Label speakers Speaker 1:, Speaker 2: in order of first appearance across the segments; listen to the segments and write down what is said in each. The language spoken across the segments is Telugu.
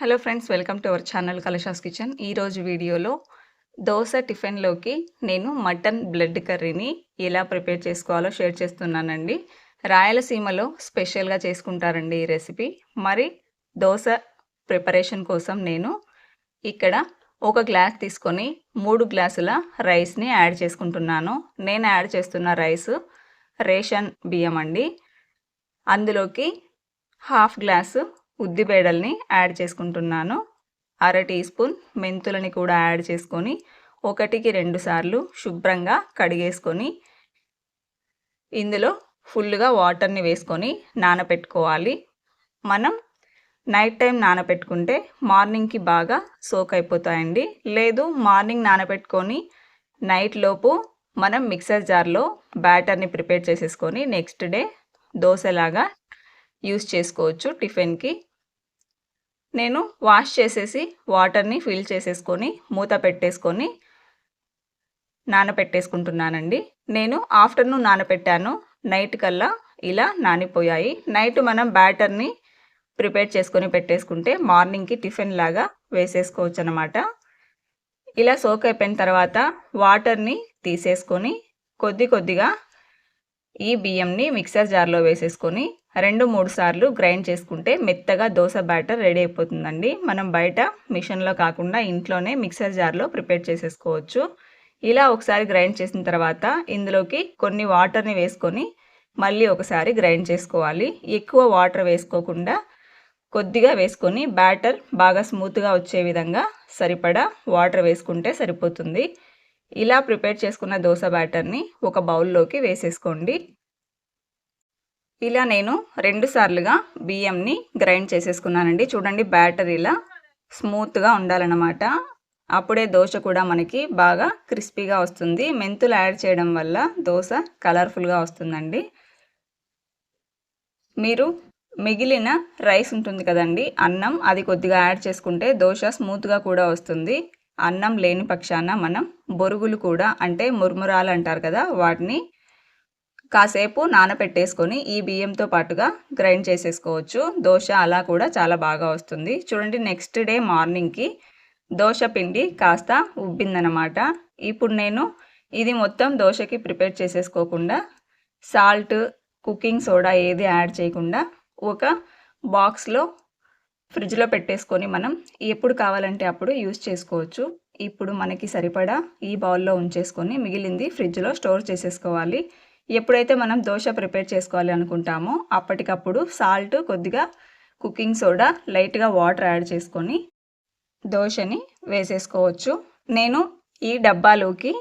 Speaker 1: Hello friends welcome to our channel Kalasha's kitchen. ఈరోజు వీడియోలో దోశ టిఫిన్లోకి నేను మటన్ బ్లడ్ కర్రీని ఎలా ప్రిపేర్ చేసుకోవాలో షేర్ చేస్తున్నానండి. రాయలసీమలో స్పెషల్గా చేసుకుంటారండి ఈ రెసిపీ. మరి దోశ ప్రిపరేషన్ కోసం నేను ఇక్కడ ఒక గ్లాస్ తీసుకొని మూడు గ్లాసుల రైస్ని యాడ్ చేసుకుంటున్నాను. నేను యాడ్ చేస్తున్న రైస్ రేషన్ బియ్యం అండి. అందులోకి హాఫ్ గ్లాసు ఉద్దిపేడల్ని యాడ్ చేసుకుంటున్నాను. అర టీ స్పూన్ మెంతులని కూడా యాడ్ చేసుకొని ఒకటికి రెండు సార్లు శుభ్రంగా కడిగేసుకొని ఇందులో ఫుల్గా వాటర్ని వేసుకొని నానపెట్టుకోవాలి. మనం నైట్ టైం నానపెట్టుకుంటే మార్నింగ్కి బాగా సోక్ అయిపోతాయండి లేదు మార్నింగ్ నానపెట్టుకొని నైట్ లోపు మనం మిక్సర్ జార్లో బ్యాటర్ని ప్రిపేర్ చేసేసుకొని నెక్స్ట్ డే దోశలాగా యూస్ చేసుకోవచ్చు టిఫిన్కి. నేను వాష్ చేసేసి వాటర్ని ఫిల్ చేసేసుకొని మూత పెట్టేసుకొని నానపెట్టేసుకుంటున్నానండి. నేను ఆఫ్టర్నూన్ నానపెట్టాను. నైట్ కల్లా ఇలా నానిపోయాయి. నైట్ మనం బ్యాటర్ని ప్రిపేర్ చేసుకొని పెట్టేసుకుంటే మార్నింగ్కి టిఫిన్ లాగా వేసేసుకోవచ్చు అనమాట ఇలా సోక్ అయిపోయిన తర్వాత వాటర్ని తీసేసుకొని కొద్ది కొద్దిగా ఈ బియ్యంని మిక్సర్ జార్లో వేసేసుకొని రెండు మూడు సార్లు గ్రైండ్ చేసుకుంటే మెత్తగా దోశ బ్యాటర్ రెడీ అయిపోతుందండి. మనం బయట మిషన్లో కాకుండా ఇంట్లోనే మిక్సర్ జార్లో ప్రిపేర్ చేసేసుకోవచ్చు. ఇలా ఒకసారి గ్రైండ్ చేసిన తర్వాత ఇందులోకి కొన్ని వాటర్ని వేసుకొని మళ్ళీ ఒకసారి గ్రైండ్ చేసుకోవాలి. ఎక్కువ వాటర్ వేసుకోకుండా కొద్దిగా వేసుకొని బ్యాటర్ బాగా స్మూత్గా వచ్చే విధంగా సరిపడా వాటర్ వేసుకుంటే సరిపోతుంది. ఇలా ప్రిపేర్ చేసుకున్న దోశ బ్యాటర్ని ఒక బౌల్లోకి వేసేసుకోండి. ఇలా నేను రెండు సార్లుగా బియ్యంని గ్రైండ్ చేసేసుకున్నానండి. చూడండి బ్యాటర్ ఇలా స్మూత్గా ఉండాలన్నమాట. అప్పుడే దోశ కూడా మనకి బాగా క్రిస్పీగా వస్తుంది. మెంతులు యాడ్ చేయడం వల్ల దోశ కలర్ఫుల్గా వస్తుందండి. మీరు మిగిలిన రైస్ ఉంటుంది కదండి అన్నం అది కొద్దిగా యాడ్ చేసుకుంటే దోశ స్మూత్గా కూడా వస్తుంది. అన్నం లేని పక్షాన మనం బొరుగులు కూడా అంటే మురుమురాలు అంటారు కదా వాటిని కాసేపు నానపెట్టేసుకొని ఈ బియ్యంతో పాటుగా గ్రైండ్ చేసేసుకోవచ్చు. దోశ అలా కూడా చాలా బాగా వస్తుంది. చూడండి నెక్స్ట్ డే మార్నింగ్కి దోశ పిండి కాస్త ఉబ్బిందనమాట. ఇప్పుడు నేను ఇది మొత్తం దోశకి ప్రిపేర్ చేసేసుకోకుండా సాల్ట్ కుకింగ్ సోడా ఏది యాడ్ చేయకుండా ఒక బాక్స్లో ఫ్రిడ్జ్లో పెట్టేసుకొని మనం ఎప్పుడు కావాలంటే అప్పుడు యూస్ చేసుకోవచ్చు. ఇప్పుడు మనకి సరిపడా ఈ బౌల్లో ఉంచేసుకొని మిగిలింది ఫ్రిడ్జ్లో స్టోర్ చేసేసుకోవాలి. ఎప్పుడైతే మనం దోశ ప్రిపేర్ చేసుకోవాలి అనుకుంటామో అప్పటికప్పుడు సాల్ట్ కొద్దిగా కుకింగ్ సోడా లైట్గా వాటర్ యాడ్ చేసుకొని దోశని వేసేసుకోవచ్చు. నేను ఈ డబ్బాలోకి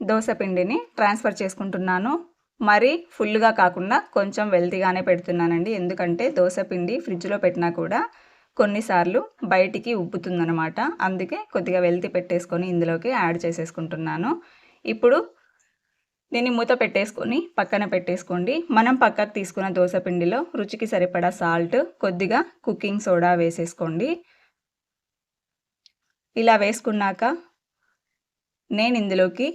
Speaker 1: దోశ పిండిని ట్రాన్స్ఫర్ చేసుకుంటున్నాను. మరి ఫుల్గా కాకుండా కొంచెం వెల్తీగానే పెడుతున్నానండి. ఎందుకంటే దోశ పిండి ఫ్రిడ్జ్లో పెట్టినా కూడా కొన్నిసార్లు బయటికి ఉబ్బుతుందనమాట అందుకే కొద్దిగా వెల్తి పెట్టేసుకొని ఇందులోకి యాడ్ చేసేసుకుంటున్నాను. ఇప్పుడు దీన్ని మూత పెట్టేసుకొని పక్కన పెట్టేసుకోండి. మనం పక్కకు తీసుకున్న దోశ పిండిలో రుచికి సరిపడా సాల్ట్ కొద్దిగా కుకింగ్ సోడా వేసేసుకోండి. ఇలా వేసుకున్నాక నేను ఇందులోకి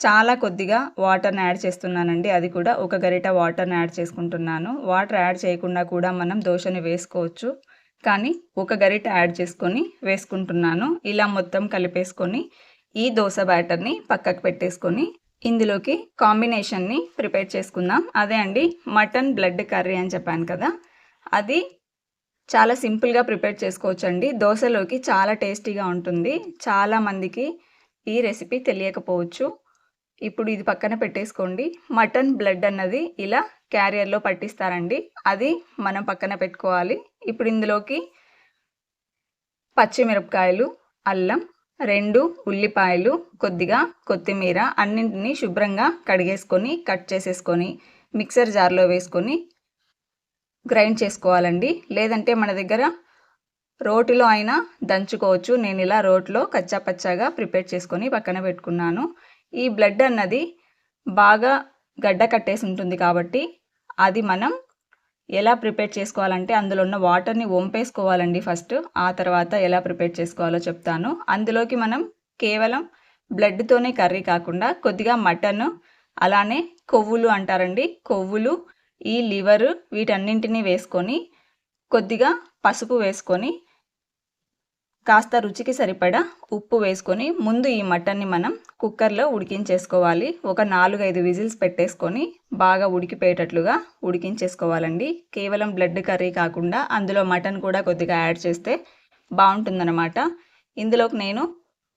Speaker 1: చాలా కొద్దిగా వాటర్ని యాడ్ చేస్తున్నానండి. అది కూడా ఒక గరిట వాటర్ని యాడ్ చేసుకుంటున్నాను. వాటర్ యాడ్ చేయకుండా కూడా మనం దోశని వేసుకోవచ్చు. కానీ ఒక గరిట యాడ్ చేసుకొని వేసుకుంటున్నాను. ఇలా మొత్తం కలిపేసుకొని ఈ దోశ బ్యాటర్ని పక్కకు పెట్టేసుకొని ఇందులోకి కాంబినేషన్ని ప్రిపేర్ చేసుకుందాం. అదే అండి మటన్ బ్లడ్ కర్రీ అని చెప్పాను కదా అది చాలా సింపుల్గా ప్రిపేర్ చేసుకోవచ్చండి. దోశలోకి చాలా టేస్టీగా ఉంటుంది. చాలామందికి ఈ రెసిపీ తెలియకపోవచ్చు. ఇప్పుడు ఇది పక్కన పెట్టేసుకోండి. మటన్ బ్లడ్ అన్నది ఇలా క్యారియర్లో పట్టిస్తారండి. అది మనం పక్కన పెట్టుకోవాలి. ఇప్పుడు ఇందులోకి పచ్చిమిరపకాయలు అల్లం రెండు ఉల్లిపాయలు కొద్దిగా కొత్తిమీర అన్నింటినీ శుభ్రంగా కడిగేసుకొని కట్ చేసేసుకొని మిక్సర్ జార్లో వేసుకొని గ్రైండ్ చేసుకోవాలండి. లేదంటే మన దగ్గర రోటిలో అయినా దంచుకోవచ్చు. నేను ఇలా రోట్లో కచ్చా పచ్చాగా ప్రిపేర్ చేసుకొని పక్కన పెట్టుకున్నాను. ఈ బ్లడ్ అన్నది బాగా గడ్డ కట్టేసి ఉంటుంది కాబట్టి అది మనం ఎలా ప్రిపేర్ చేసుకోవాలంటే అందులో ఉన్న వాటర్ని వంపేసుకోవాలండి ఫస్ట్. ఆ తర్వాత ఎలా ప్రిపేర్ చేసుకోవాలో చెప్తాను. అందులోకి మనం కేవలం బ్లడ్తోనే కర్రీ కాకుండా కొద్దిగా మటన్ అలానే కొవ్వులు అంటారండి. కొవ్వులు ఈ లివరు వీటన్నింటినీ వేసుకొని కొద్దిగా పసుపు వేసుకొని కాస్త రుచికి సరిపడా ఉప్పు వేసుకొని ముందు ఈ మటన్ని మనం కుక్కర్లో ఉడికించేసుకోవాలి. ఒక నాలుగైదు విజిల్స్ పెట్టేసుకొని బాగా ఉడికిపోయేటట్లుగా ఉడికించేసుకోవాలండి. కేవలం బ్లడ్ కర్రీ కాకుండా అందులో మటన్ కూడా కొద్దిగా యాడ్ చేస్తే బాగుంటుందన్నమాట. ఇందులోకి నేను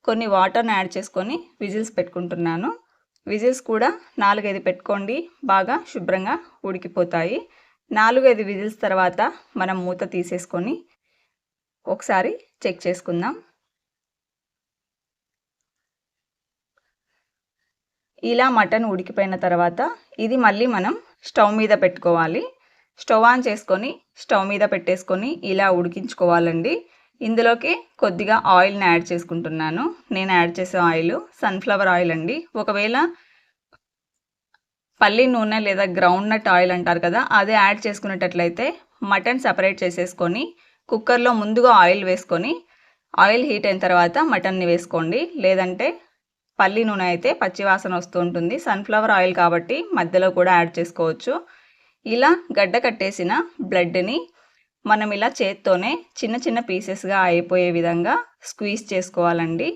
Speaker 1: కొన్ని వాటర్ని యాడ్ చేసుకొని విజిల్స్ పెట్టుకుంటున్నాను. విజిల్స్ కూడా నాలుగైదు పెట్టుకోండి. బాగా శుభ్రంగా ఉడికిపోతాయి. నాలుగైదు విజిల్స్ తర్వాత మనం మూత తీసేసుకొని ఒకసారి చెక్ చేసుకుందాం. ఇలా మటన్ ఉడికిపోయిన తర్వాత ఇది మళ్ళీ మనం స్టవ్ మీద పెట్టుకోవాలి. స్టవ్ ఆన్ చేసుకొని స్టవ్ మీద పెట్టేసుకొని ఇలా ఉడికించుకోవాలండి. ఇందులోకి కొద్దిగా ఆయిల్ని యాడ్ చేసుకుంటున్నాను. నేను యాడ్ చేసే ఆయిల్ సన్ఫ్లవర్ ఆయిల్ అండి. ఒకవేళ పల్లి నూనె లేదా గ్రౌండ్ నట్ ఆయిల్ అంటారు కదా అది యాడ్ చేసుకునేటట్లయితే మటన్ సపరేట్ చేసేసుకొని కుక్కర్లో ముందుగా ఆయిల్ వేసుకొని ఆయిల్ హీట్ అయిన తర్వాత మటన్ని వేసుకోండి. లేదంటే పల్లి నూనె అయితే పచ్చివాసన వస్తూ ఉంటుంది. సన్ఫ్లవర్ ఆయిల్ కాబట్టి మధ్యలో కూడా యాడ్ చేసుకోవచ్చు. ఇలా గడ్డ కట్టేసిన బ్లడ్ని మనం ఇలా చేత్తోనే చిన్న చిన్న పీసెస్గా అయిపోయే విధంగా స్క్వీజ్ చేసుకోవాలండి.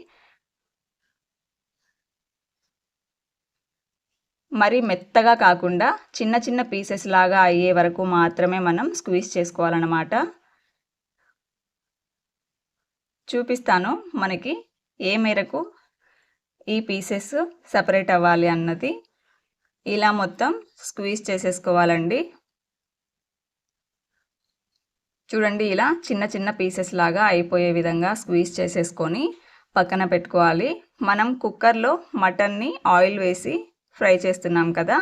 Speaker 1: మరి మెత్తగా కాకుండా చిన్న చిన్న పీసెస్ లాగా అయ్యే వరకు మాత్రమే మనం స్క్వీజ్ చేసుకోవాలన్నమాట. చూపిస్తాను మనకి ఏ మేరకు ఈ పీసెస్ సపరేట్ అవ్వాలి అన్నది. ఇలా మొత్తం స్క్వీజ్ చేసేసుకోవాలండి. చూడండి ఇలా చిన్న చిన్న పీసెస్ లాగా అయిపోయే విధంగా స్క్వీజ్ చేసేసుకొని పక్కన పెట్టుకోవాలి. మనం కుక్కర్లో మటన్ని ఆయిల్ వేసి ఫ్రై చేస్తున్నాం కదా.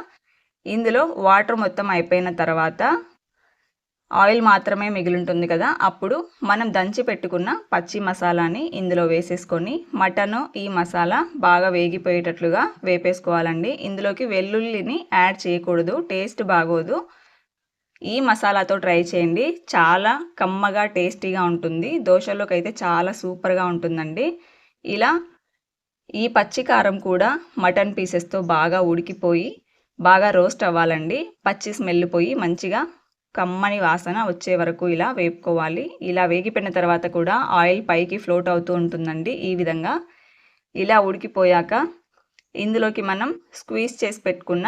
Speaker 1: ఇందులో వాటర్ మొత్తం అయిపోయిన తర్వాత ఆయిల్ మాత్రమే మిగిలింటుంది కదా అప్పుడు మనం దంచి పెట్టుకున్న పచ్చి మసాలాని ఇందులో వేసేసుకొని మటను ఈ మసాలా బాగా వేగిపోయేటట్లుగా వేపేసుకోవాలండి. ఇందులోకి వెల్లుల్లిని యాడ్ చేయకూడదు టేస్ట్ బాగోదు. ఈ మసాలాతో ట్రై చేయండి. చాలా కమ్మగా టేస్టీగా ఉంటుంది. దోశలోకి అయితే చాలా సూపర్గా ఉంటుందండి. ఇలా ఈ పచ్చి కారం కూడా మటన్ పీసెస్తో బాగా ఉడికిపోయి బాగా రోస్ట్ అవ్వాలండి. పచ్చి స్మెల్ పోయి మంచిగా కమ్మని వాసన వచ్చే వరకు ఇలా వేపుకోవాలి. ఇలా వేగిపోయిన తర్వాత కూడా ఆయిల్ పైకి ఫ్లోట్ అవుతూ ఉంటుందండి ఈ విధంగా. ఇలా ఉడికిపోయాక ఇందులోకి మనం స్క్వీజ్ చేసి పెట్టుకున్న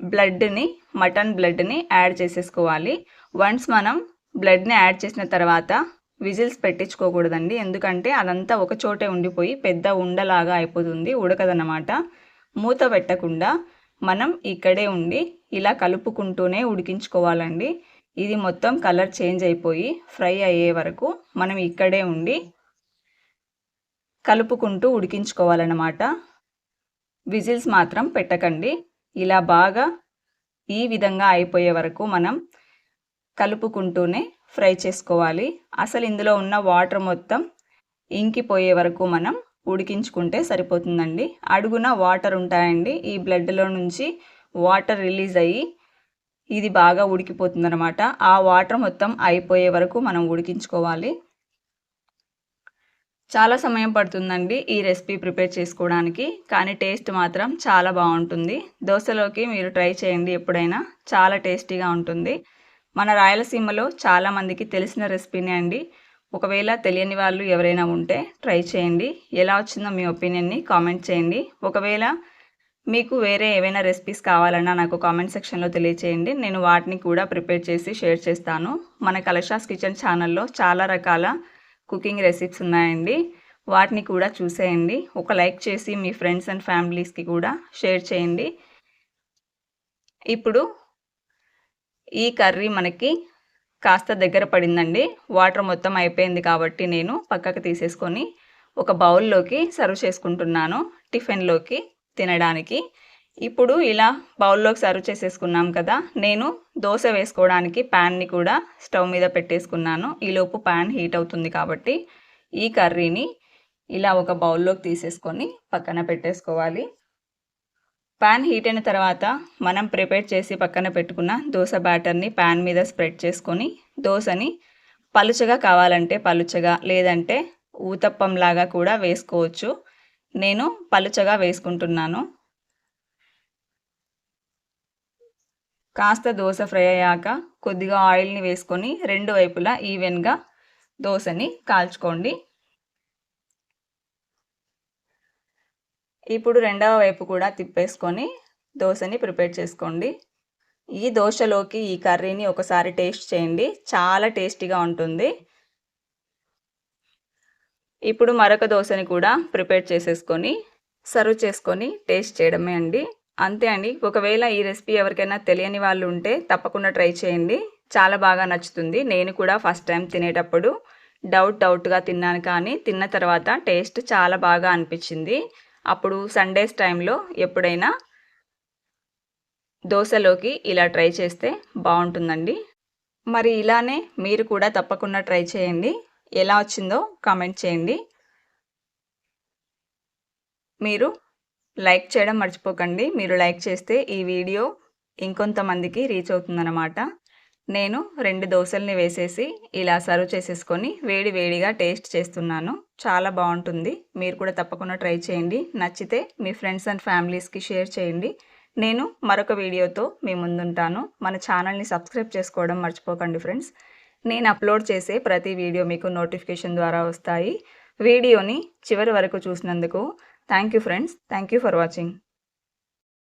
Speaker 1: బ్లడ్ని మటన్ బ్లడ్ని యాడ్ చేసేసుకోవాలి. వన్స్ మనం బ్లడ్ని యాడ్ చేసిన తర్వాత విజిల్స్ పెట్టించుకోకూడదండి. ఎందుకంటే అదంతా ఒక చోటే ఉండిపోయి పెద్ద ఉండలాగా అయిపోతుంది ఉడకదన్నమాట. మూత పెట్టకుండా మనం ఇక్కడే ఉండి ఇలా కలుపుకుంటూనే ఉడికించుకోవాలండి. ఇది మొత్తం కలర్ చేంజ్ అయిపోయి ఫ్రై అయ్యే వరకు మనం ఇక్కడే ఉండి కలుపుకుంటూ ఉడికించుకోవాలన్నమాట. విజిల్స్ మాత్రం పెట్టకండి. ఇలా బాగా ఈ విధంగా అయిపోయే వరకు మనం కలుపుకుంటూనే ఫ్రై చేసుకోవాలి. అసలు ఇందులో ఉన్న వాటర్ మొత్తం ఇంకిపోయే వరకు మనం ఉడికించుకుంటే సరిపోతుందండి. అడుగున వాటర్ ఉంటాయండి. ఈ బ్లడ్లో నుంచి వాటర్ రిలీజ్ అయ్యి ఇది బాగా ఉడికిపోతుంది అనమాట ఆ వాటర్ మొత్తం అయిపోయే వరకు మనం ఉడికించుకోవాలి. చాలా సమయం పడుతుందండి ఈ రెసిపీ ప్రిపేర్ చేసుకోవడానికి కానీ టేస్ట్ మాత్రం చాలా బాగుంటుంది. దోశలోకి మీరు ట్రై చేయండి ఎప్పుడైనా. చాలా టేస్టీగా ఉంటుంది. మన రాయలసీమలో చాలామందికి తెలిసిన రెసిపీనే అండి. ఒకవేళ తెలియని వాళ్ళు ఎవరైనా ఉంటే ట్రై చేయండి. ఎలా వచ్చిందో మీ ఒపీనియన్ని కామెంట్ చేయండి. ఒకవేళ మీకు వేరే ఏవైనా రెసిపీస్ కావాలన్నా నాకు కామెంట్ సెక్షన్లో తెలియచేయండి. నేను వాటిని కూడా ప్రిపేర్ చేసి షేర్ చేస్తాను. మన కలషాస్ కిచెన్ ఛానల్లో చాలా రకాల కుకింగ్ రెసిపీస్ ఉన్నాయండి. వాటిని కూడా చూసేయండి. ఒక లైక్ చేసి మీ ఫ్రెండ్స్ అండ్ ఫ్యామిలీస్కి కూడా షేర్ చేయండి. ఇప్పుడు ఈ కర్రీ మనకి కాస్త దగ్గర పడిందండి. వాటర్ మొత్తం అయిపోయింది కాబట్టి నేను పక్కకు తీసేసుకొని ఒక బౌల్లోకి సర్వ్ చేసుకుంటున్నాను టిఫిన్లోకి తినడానికి. ఇప్పుడు ఇలా బౌల్లోకి సర్వ్ చేసేసుకున్నాం కదా నేను దోశ వేసుకోవడానికి ప్యాన్ని కూడా స్టవ్ మీద పెట్టేసుకున్నాను. ఈలోపు ప్యాన్ హీట్ అవుతుంది కాబట్టి ఈ కర్రీని ఇలా ఒక బౌల్లోకి తీసేసుకొని పక్కన పెట్టేసుకోవాలి. ప్యాన్ హీట్ అయిన తర్వాత మనం ప్రిపేర్ చేసి పక్కన పెట్టుకున్న దోశ బ్యాటర్ని ప్యాన్ మీద స్ప్రెడ్ చేసుకొని దోశని పలుచగా కావాలంటే పలుచగా లేదంటే ఊతప్పంలాగా కూడా వేసుకోవచ్చు. నేను పలుచగా వేసుకుంటున్నాను. కాస్త దోశ ఫ్రై అయ్యాక కొద్దిగా ఆయిల్ని వేసుకొని రెండు వైపులా ఈవెన్గా దోశని కాల్చుకోండి. ఇప్పుడు రెండవ వైపు కూడా తిప్పేసుకొని దోశని ప్రిపేర్ చేసుకోండి. ఈ దోశలోకి ఈ కర్రీని ఒకసారి టేస్ట్ చేయండి. చాలా టేస్టీగా ఉంటుంది. ఇప్పుడు మరొక దోశని కూడా ప్రిపేర్ చేసేసుకొని సర్వ్ చేసుకొని టేస్ట్ చేయడమే అండి. అంతే అండి. ఒకవేళ ఈ రెసిపీ ఎవరికైనా తెలియని వాళ్ళు ఉంటే తప్పకుండా ట్రై చేయండి. చాలా బాగా నచ్చుతుంది. నేను కూడా ఫస్ట్ టైం తినేటప్పుడు డౌట్ డౌట్గా తిన్నాను కానీ తిన్న తర్వాత టేస్ట్ చాలా బాగా అనిపించింది. అప్పుడు సండేస్ టైంలో ఎప్పుడైనా దోశలోకి ఇలా ట్రై చేస్తే బాగుంటుందండి. మరి ఇలానే మీరు కూడా తప్పకుండా ట్రై చేయండి. ఎలా వచ్చిందో కామెంట్ చేయండి. మీరు లైక్ చేయడం మర్చిపోకండి. మీరు లైక్ చేస్తే ఈ వీడియో ఇంకొంతమందికి రీచ్ అవుతుందన్నమాట. నేను రెండు దోశల్ని వేసేసి ఇలా సర్వ్ చేసేసుకొని వేడి వేడిగా టేస్ట్ చేస్తున్నాను. చాలా బాగుంటుంది. మీరు కూడా తప్పకుండా ట్రై చేయండి. నచ్చితే మీ ఫ్రెండ్స్ అండ్ ఫ్యామిలీస్కి షేర్ చేయండి. నేను మరొక వీడియోతో మీ ముందుంటాను. మన ఛానల్ని సబ్స్క్రైబ్ చేసుకోవడం మర్చిపోకండి ఫ్రెండ్స్. నేను అప్లోడ్ చేసే ప్రతి వీడియో మీకు నోటిఫికేషన్ ద్వారా వస్తాయి. వీడియోని చివరి వరకు చూసినందుకు thank you friends. Thank you for watching.